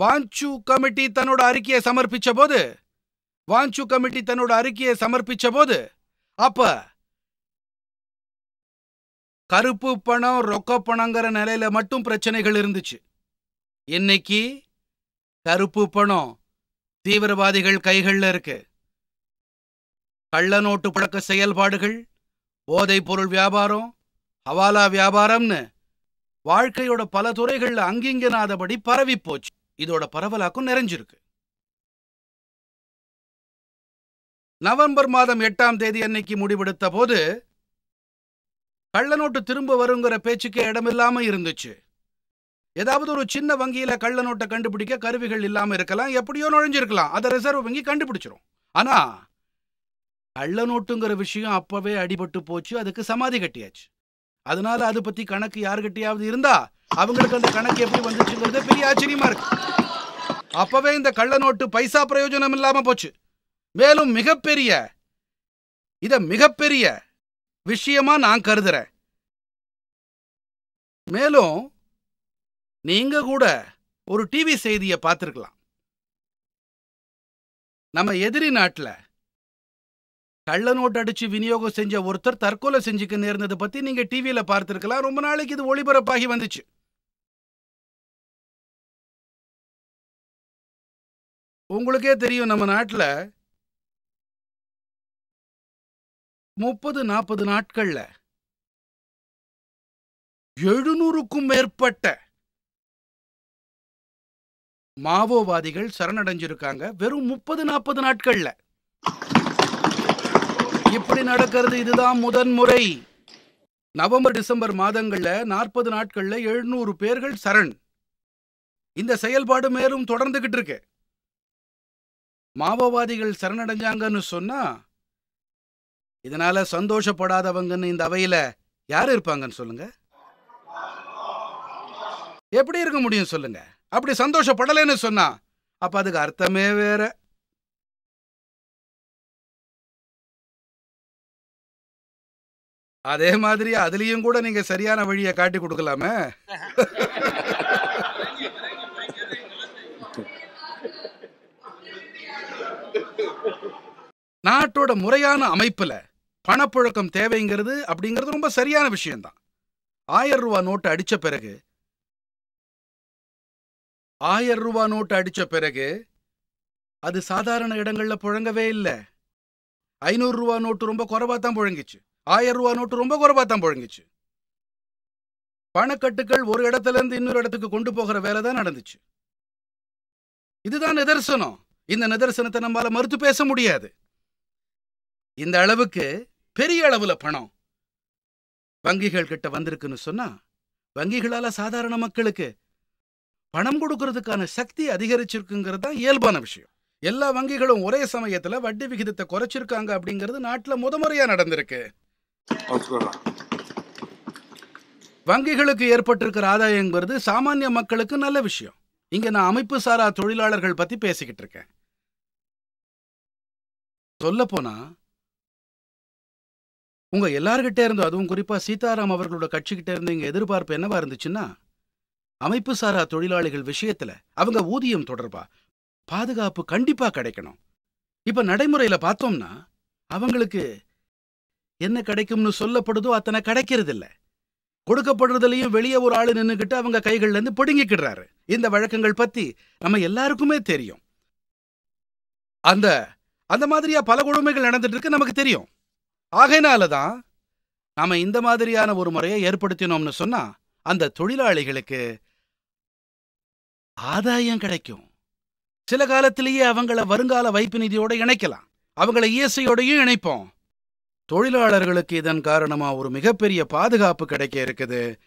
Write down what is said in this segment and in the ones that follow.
வாஞ்சு committee தன்னோட அறிக்கையை சமர்ப்பிச்ச போது வாஞ்சு கமிட்டி தன்னோட அறிக்கையை சமர்ப்பிச்ச போது அப்ப கருப்பு பணம் ரொக்க பணங்கிற நிலையில மட்டும் பிரச்சனைகள் இருந்துச்சு. இன்னைக்கு கருப்பு பணம் தீவிரவாதிகள் கைகள்ல இருக்கு. கள்ள நோட்டு பழக்க செயல்பாடுகள் போதைப் பொருள் வியாபாரம் ஹவாலா வியாபாரம்னு வாழ்க்கையோட பல துறைகள்ல அங்கிங்கனாதபடி பரவி போச்சு. இதோட பரவலாக்கம் நிறைஞ்சிருக்கு. நவம்பர் மாதம் எட்டாம் தேதி அன்னைக்கு முடிவெடுத்த போது கள்ளநோட்டு திரும்ப வருங்கிற பேச்சுக்கு இடமில்லாம இருந்துச்சு. ஏதாவது ஒரு சின்ன வங்கியில கள்ளநோட்டை கண்டுபிடிக்க கருவிகள் இல்லாம இருக்கலாம் எப்படியோ நுழைஞ்சிருக்கலாம். அதை ரிசர்வ் வங்கி கண்டுபிடிச்சிரும். ஆனா கள்ளநோட்டுங்கிற விஷயம் அப்பவே அடிபட்டு போச்சு அதுக்கு சமாதி கட்டியாச்சு. அதனால அது பத்தி கணக்கு யாருகிட்டயாவது இருந்தா அவங்களுக்கு அந்த கணக்கு எப்படி வந்துச்சுங்கிறது பெரிய ஆச்சரியமா இருக்கு. அப்பவே இந்த கள்ள நோட்டு பைசா பிரயோஜனம் இல்லாம போச்சு. மேலும் மிகப்பெரிய இத மிகப்பெரிய விஷயமா நான் கருதுறேன். மேலும் நீங்க கூட ஒரு டிவி செய்தியை பார்த்திருக்கலாம். நம்ம எதிரி நாட்டுல கள்ள நோட்டு அடிச்சு விநியோகம் செஞ்ச ஒருத்தர் தற்கொலை செஞ்சுக்க நேர்ந்ததை பத்தி நீங்க டிவியில பார்த்திருக்கலாம். ரொம்ப நாளைக்கு இது ஒளிபரப்பாகி வந்துச்சு. உங்களுக்கே தெரியும் நம்ம நாட்டுல முப்பது நாற்பது நாட்கள்ல எழுநூறுக்கும் மேற்பட்ட மாவோவாதிகள் சரணடைஞ்சிருக்காங்க. வெறும் முப்பது நாற்பது நாட்கள்ல. இப்படி நடக்கிறது இதுதான் முதன்முறை நவம்பர் டிசம்பர் மாதங்கள்ல நாற்பது நாட்கள்ல எழுநூறு பேர்கள் சரண். இந்த செயல்பாடு மேலும் தொடர்ந்துகிட்டு இருக்கு. மாவோவாதிகள் சரணடைஞ்சாங்கன்னு சொன்னா இதனால சந்தோஷப்படாதவங்கன்னு இந்த அவையில யார் இருப்பாங்கன்னு சொல்லுங்க? எப்படி இருக்க முடியும் சொல்லுங்க. அப்படி சந்தோஷப்படலைன்னு சொன்னா அப்ப அதுக்கு அர்த்தமே வேற. அதே மாதிரி அதுலயும் கூட நீங்க சரியான வழியை காட்டி கொடுக்கலாமே? நாட்டோட முறையான அமைப்புல பணப்புழக்கம் தேவைங்கிறது அப்படிங்கிறது ரொம்ப சரியான விஷயம்தான். ஆயிரம் ரூபா நோட்டு அடிச்ச பிறகு ஆயிரம் ரூபா நோட்டு அடிச்ச பிறகு அது சாதாரண இடங்கள்ல புழங்கவே இல்லை. ஐநூறு ரூபா நோட்டு ரொம்ப குறைவா தான் புழங்கிச்சு. ஆயிரம் ரூபா நோட்டு ரொம்ப குறைவா தான் புழங்கிச்சு. பணக்கட்டுகள் ஒரு இடத்துல இருந்து இன்னொரு இடத்துக்கு கொண்டு போகிற வேலை தான் நடந்துச்சு. இதுதான் நிதர்சனம். இந்த நிதர்சனத்தை நம்மளால மறுத்து பேச முடியாது. இந்த அளவுக்கு பெரிய அளவுல பணம் வங்கிகள் கிட்ட வந்திருக்குன்னு சொன்னா வங்கிகளால சாதாரண மக்களுக்கு பணம் கொடுக்கறதுக்கான சக்தி அதிகரிச்சிருக்குங்கிறது தான் இயல்பான விஷயம். எல்லா வங்கிகளும் ஒரே சமயத்துல வட்டி விகிதத்தை குறைச்சிருக்காங்க அப்படிங்கிறது நாட்டுல முதமுறையா நடந்திருக்கு. வங்கிகளுக்கு ஏற்பட்டிருக்கிற ஆதாயங்கிறது சாமானிய மக்களுக்கு நல்ல விஷயம். இங்க நான் அமைப்பு சாரா தொழிலாளர்கள் பத்தி பேசிக்கிட்டு இருக்கேன். சொல்ல போனா உங்க எல்லார்கிட்ட இருந்தும் அதுவும் குறிப்பா சீதாராம் அவர்களோட கட்சிகிட்ட இருந்து இங்க எதிர்பார்ப்பு என்னவா இருந்துச்சுன்னா அமைப்பு சாரா தொழிலாளிகள் விஷயத்துல அவங்க ஊதியம் தொடர்பா பாதுகாப்பு கண்டிப்பா கிடைக்கணும். இப்ப நடைமுறையில பார்த்தோம்னா அவங்களுக்கு என்ன கிடைக்கும்னு சொல்லப்படுதோ அத்தனை கிடைக்கிறது இல்ல கொடுக்கப்படுறதுலயும் வெளியே ஒரு ஆளு நின்னுகிட்டு அவங்க கைகள்ல இருந்து பிடுங்கிக்கிடுறாரு. இந்த வழக்கங்கள் பத்தி நம்ம எல்லாருக்குமே தெரியும். அந்த அந்த மாதிரியா பல கொடுமைகள் நடந்துட்டு இருக்கு நமக்கு தெரியும். ஆகையினால தான் நாம இந்த மாதிரியான ஒரு முறையை ஏற்படுத்தினோம்னு சொன்னா அந்த தொழிலாளிகளுக்கு ஆதாயம் கிடைக்கும். சில காலத்திலேயே அவங்கள வருங்கால வைப்பு நிதியோட இணைக்கலாம். அவங்கள இஎஸ்ஐயோடையும் இணைப்போம். தொழிலாளர்களுக்கு இதன் காரணமா ஒரு மிகப்பெரிய பாதுகாப்பு கிடைக்க இருக்குது.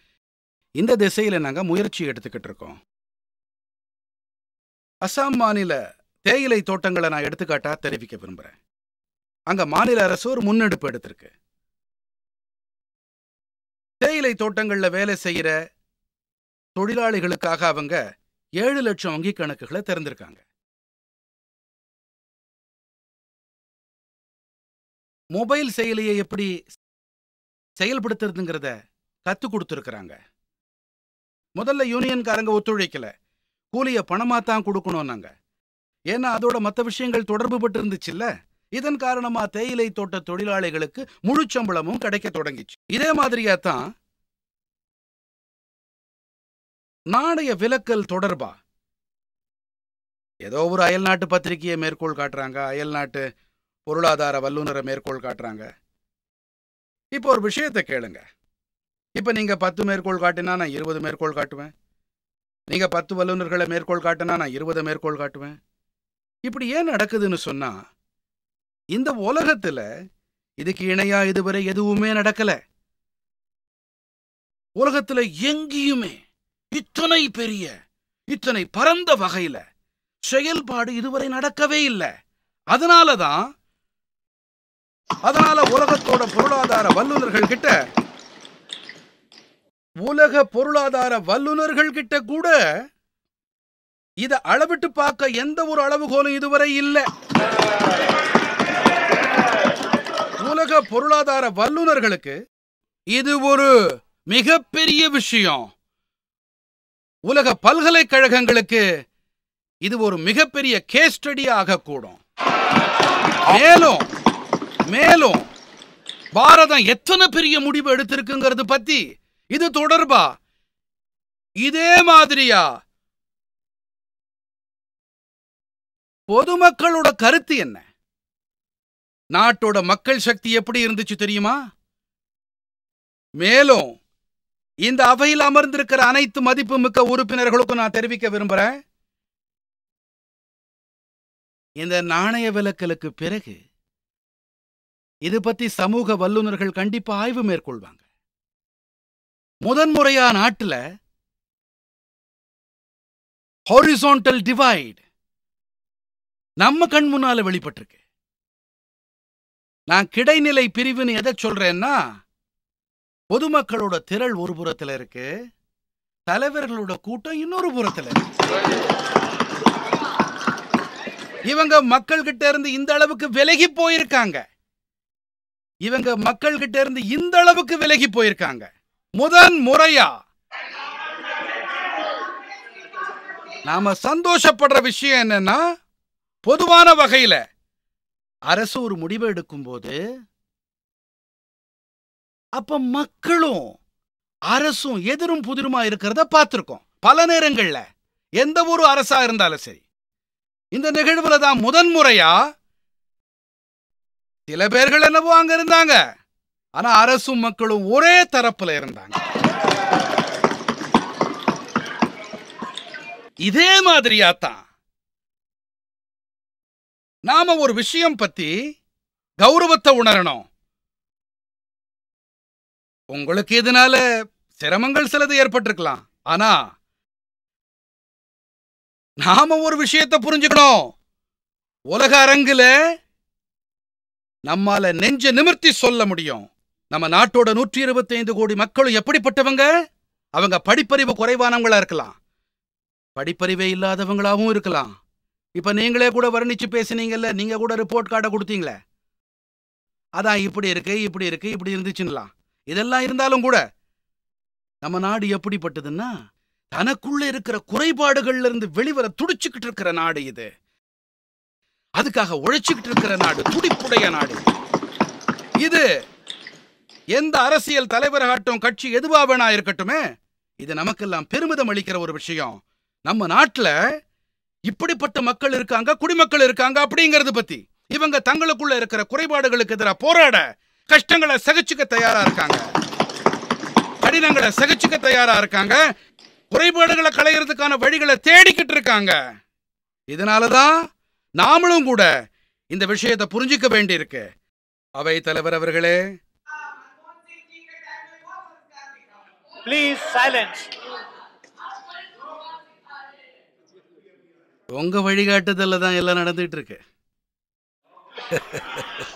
இந்த திசையில நாங்க முயற்சி எடுத்துக்கிட்டு இருக்கோம். அசாம் மாநில தேயிலை தோட்டங்களை நான் எடுத்துக்காட்டா தெரிவிக்க விரும்புறேன். அங்க மாநில அரசு ஒரு முன்னெடுப்பு எடுத்திருக்கு. தேயிலை தோட்டங்கள்ல வேலை செய்யற தொழிலாளிகளுக்காக அவங்க ஏழு லட்சம் வங்கி கணக்குகளை திறந்திருக்காங்க. மொபைல் செயலியை எப்படி செயல்படுத்துறதுங்கிறத கத்து கொடுத்துருக்குறாங்க. முதல்ல யூனியன்காரங்க ஒத்துழைக்கல. கூலிய பணமா தான் கொடுக்கணும்னாங்க. ஏன்னா அதோட மத்த விஷயங்கள் தொடர்பு பட்டு இருந்துச்சுல்ல? இதன் காரணமா தேயிலை தோட்ட தொழிலாளிகளுக்கு முழு சம்பளமும் கிடைக்க தொடங்கிச்சு. இதே மாதிரியா தான் நாணய விலக்கல் தொடர்பா? ஏதோ ஒரு அயல்நாட்டு பத்திரிகையை மேற்கோள் காட்டுறாங்க அயல்நாட்டு பொருளாதார வல்லுநரை மேற்கோள் காட்டுறாங்க. இப்போ ஒரு விஷயத்தை கேளுங்க. இப்ப நீங்க பத்து மேற்கோள் காட்டினா நான் இருபது மேற்கோள் காட்டுவேன். நீங்க பத்து வல்லுநர்களை மேற்கோள் காட்டினா நான் இருபது மேற்கோள் காட்டுவேன். இப்படி ஏன் நடக்குதுன்னு சொன்னா இந்த உலகத்துல இதுக்கு இணையா இதுவரை எதுவுமே நடக்கல. உலகத்துல எங்கேயுமே இத்தனை பெரிய இத்தனை பரந்த வகையில செயல்பாடு இதுவரை நடக்கவே இல்லை. அதனாலதான் அதனால உலகத்தோட பொருளாதார வல்லுநர்கள் கிட்ட உலக பொருளாதார வல்லுநர்கள் கிட்ட கூட இத அளவிட்டு பார்க்க எந்த ஒரு அளவுகோலும் இதுவரை இல்ல. உலக பொருளாதார வல்லுநர்களுக்கு இது ஒரு மிகப்பெரிய விஷயம். உலக பல்கலைக்கழகங்களுக்கு இது ஒரு மிகப்பெரிய கேஸ் ஸ்டடி ஆகக்கூடும். மேலும் மேலும் பாரதம் எத்தனை பெரிய முடிவு எடுத்திருக்குங்கிறது பத்தி இது தொடர்பா? இதே மாதிரியா? பொதுமக்களோட கருத்து என்ன? நாட்டோட மக்கள் சக்தி எப்படி இருந்துச்சு தெரியுமா? மேலும் இந்த அவையில் அமர்ந்திருக்கிற அனைத்து மதிப்பு மிக்க உறுப்பினர்களுக்கும் நான் தெரிவிக்க விரும்புறேன் இந்த நாணய விலக்கலுக்கு பிறகு இது பத்தி சமூக வல்லுநர்கள் கண்டிப்பா ஆய்வு மேற்கொள்வாங்க. முதன்முறையா நாட்டுல ஹாரிசான்டல் டிவைட் நம்ம கண் முன்னால வெளிப்பட்டிருக்கு. நான் கிடைநிலை பிரிவுன்னு எதை சொல்றேன்னா பொதுமக்களோட திரள் ஒரு புறத்துல இருக்கு தலைவர்களோட கூட்டம் இன்னொரு புறத்துல இருக்கு. இவங்க மக்கள் கிட்ட இருந்து இந்த அளவுக்கு விலகி போயிருக்காங்க. இவங்க மக்கள் கிட்ட இருந்து இந்த அளவுக்கு விலகி போயிருக்காங்க. முதன் முறையா. நாம சந்தோஷப்படுற விஷயம் என்னன்னா பொதுவான வகையில அரசு ஒரு முடிவை எடுக்கும் போது அப்ப மக்களும் அரசும் எதிரும் புதிருமா இருக்கிறத பார்த்துருக்கோம். பல நேரங்கள்ல. எந்த ஒரு அரசா இருந்தாலும் சரி. இந்த நிகழ்வுல தான் முதன்முறையா சில பேர்கள் என்னவோ அங்க இருந்தாங்க. ஆனா அரசும் மக்களும் ஒரே தரப்புல இருந்தாங்க. இதே மாதிரியா தான் நாம ஒரு விஷயம் பத்தி கௌரவத்தை உணரணும். உங்களுக்கு இதனால சிரமங்கள் சிலது ஏற்பட்டிருக்கலாம். ஆனா நாம ஒரு விஷயத்தை புரிஞ்சுக்கணும். உலக அரங்குல நம்மால நெஞ்ச நிமிர்த்தி சொல்ல முடியும். நம்ம நாட்டோட நூற்றி இருபத்தைந்து கோடி மக்களும் எப்படிப்பட்டவங்க? அவங்க படிப்பறிவு குறைவானவங்களா இருக்கலாம். படிப்பறிவே இல்லாதவங்களாவும் இருக்கலாம். இப்ப நீங்களே கூட வர்ணிச்சு பேசுனீங்கல்ல நீங்க கூட ரிப்போர்ட் கார்டை கொடுத்தீங்களே. அதான் இப்படி இருக்கு இப்படி இருக்கு இப்படி இருந்துச்சுன்னலாம். இதெல்லாம் இருந்தாலும் கூட நம்ம நாடு எப்படிப்பட்டதுன்னா தனக்குள்ள இருக்கிற குறைபாடுகள்ல இருந்து வெளிவர துடிச்சுக்கிட்டு இருக்கிற நாடு இது. அதுக்காக உழைச்சுக்கிட்டு இருக்கிற நாடு துடிப்புடைய நாடு இது. எந்த அரசியல் தலைவராகட்டும் கட்சி எதுவாக வேணா இருக்கட்டுமே இது நமக்கெல்லாம் பெருமிதம் அளிக்கிற ஒரு விஷயம். நம்ம நாட்டுல இப்படிப்பட்ட மக்கள் இருக்காங்க குடிமக்கள் இருக்காங்க அப்படிங்கறது பத்தி. இவங்க தங்களுக்குள்ள இருக்கிற குறைபாடுகளுக்கு எதிராக போராட கஷ்டங்களை சகிச்சுக்க தயாரா இருக்காங்க. கடினங்களை சகிச்சுக்க தயாரா இருக்காங்க. குறைபாடுகளை களையிறதுக்கான வழிகளை தேடிக்கிட்டு இருக்காங்க. இதனாலதான் நாமளும் கூட இந்த விஷயத்தை புரிஞ்சிக்க வேண்டியிருக்கு. அவை தலைவர் அவர்களே. ப்ளீஸ் சைலன்ஸ் உங்க வழிகாட்டுதல்ல தான் எல்லாம் நடந்துட்டு இருக்கு.